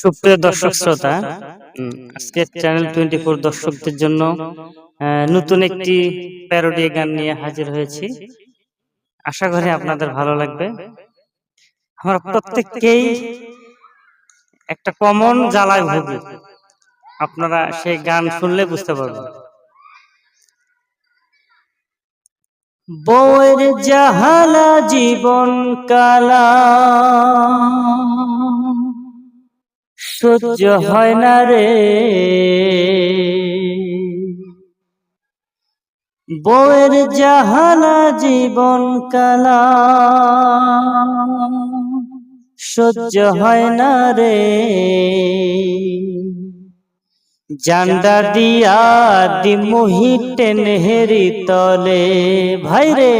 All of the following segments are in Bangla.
সুপ্রিয় দর্শক শ্রোতা আজকে চ্যানেল টোয়েন্টি ফোর দর্শকদের জন্য নতুন একটি প্যারোডি গান নিয়ে হাজির হয়েছি। আশা করি আপনাদের ভালো লাগবে। আমরা প্রত্যেককেই একটা কমন জ্বালায় ভুগি। আপনারা সেই গান শুনলে বুঝতে পারবেন। বউয়ের জাহালা জীবন কালা। সহ্য হয় না রে। বউয়ের জাহালা জীবন কালা সহ্য হয় না রে। জান্ডা দিয়া দিমুহি টেনহেরি তলে। ভাই রে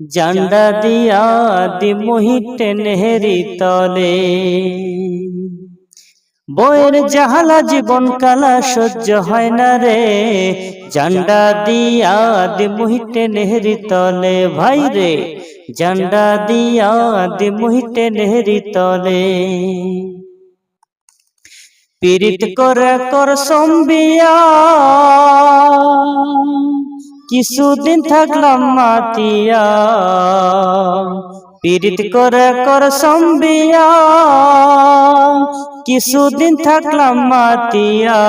জান্ডা দিয়া দিমুহি টেনহেরি তলে। বইয়ের জাহালা জীবন কালা সহ্য হয় না রে। জান্ডা দিয়া দিমুহি টেনহেরি তলে। ভাই রে জান্ডা দিয়া দিমুহি টেনহেরি তলে। পীড়িত করে কর সম্বিয়া। কিছুদিন থাকলাম মাতিয়া। পীড়িত করে কর সম্বিয়া। কিছুদিন থাকলাম মাতিয়া।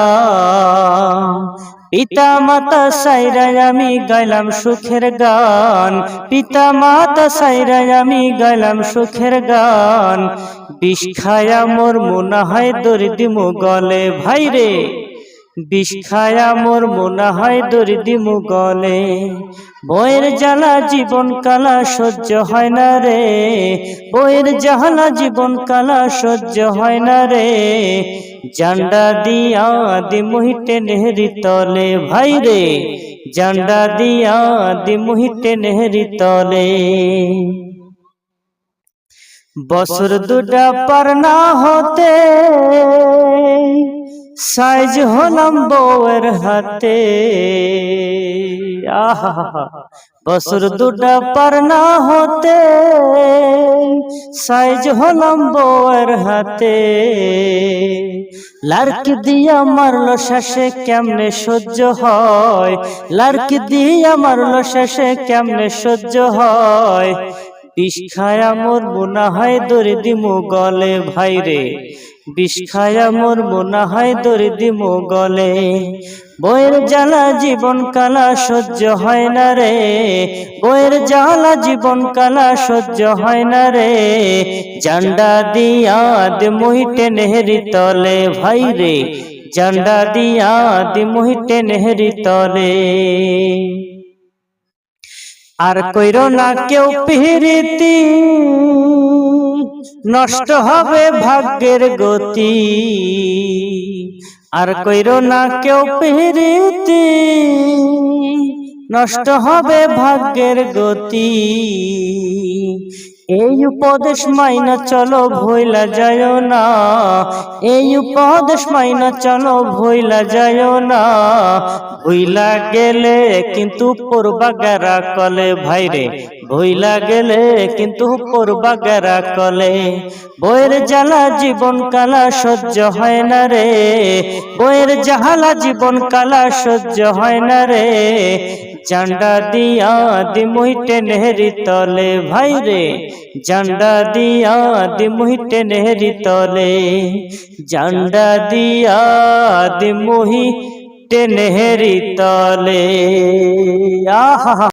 পিতা মাতা সাইরাই আমি গাইলাম সুখের গান। পিতা মাতা সাইরাই আমি গাইলাম সুখের গান। বিষ খায়া মোর মনে হয় দরিদ্র গলে ভাই রে বিষ খায়া মোর মনে হয় দরিদি গলে। বইয়ের জ্বালা জীবন কালা সহ্য হয় না রে। বইয়ের জ্বালা জীবন কালা সহ্য হয় না রে। জান্ডা দিয়া দি মুহিটে নেহরি তলে। ভাই রে, জান্ডা দিয়া দি মুহিটে নেহরি তলে। বছর দুটা পার না হতে সাইজ হলাম বউয়ের হাতে। আহা দুটা পার না হতে সাইজ হলাম বউয়ের হাতে। লার্কি দিয়া মারলো শেষে কেমনে সহ্য হয়? লার্কি দিয়া মারলো শেষে কেমনে সহ্য হয়? বিষ খায়া মোর মোনা হয় দরে দিমু গলে ভাই রে বিষ মোর মোনা হয় দরে দিমু গলে বইয়ের জ্বালা জীবন কালা সহ্য হয় না রে। বইয়ের জ্বালা জীবন কালা সহ্য হয় না রে। জান্ডা দিয়া দে মহিটে নেহেরি তলে। ভাই রে, জান্ডা দিয়া দে মহিটে নেহেরি তলে। আর কইর না কেউ পিরিতি নষ্ট হবে ভাগ্যের গতি। আর কইর না কেউ পিরিতি, নষ্ট হবে ভাগ্যের গতি। এই উপদেশ মাইনা চলো ভইলা যায় না। এই উপদেশ মাইনা চলো ভইলা যায় না। ভইলা গেলে কিন্তু পড়বা গেরা কলে, ভাইরে ভইলা গেলে কিন্তু পড়বা গেরা কলে। বইয়ের জ্বালা জীবন কালা সহ্য হয় না রে। বইয়ের জাহালা জীবন কালা সহ্য হয় না রে। জান্ডা দিয়া দি মুহিটে নেহেরি তলে। ভাই রে জান্ডা দিয়া দি মুহিটে নেহেরি তলে। জান্ডা দিয়া দি মুহিটে নেহেরি তলে আহা।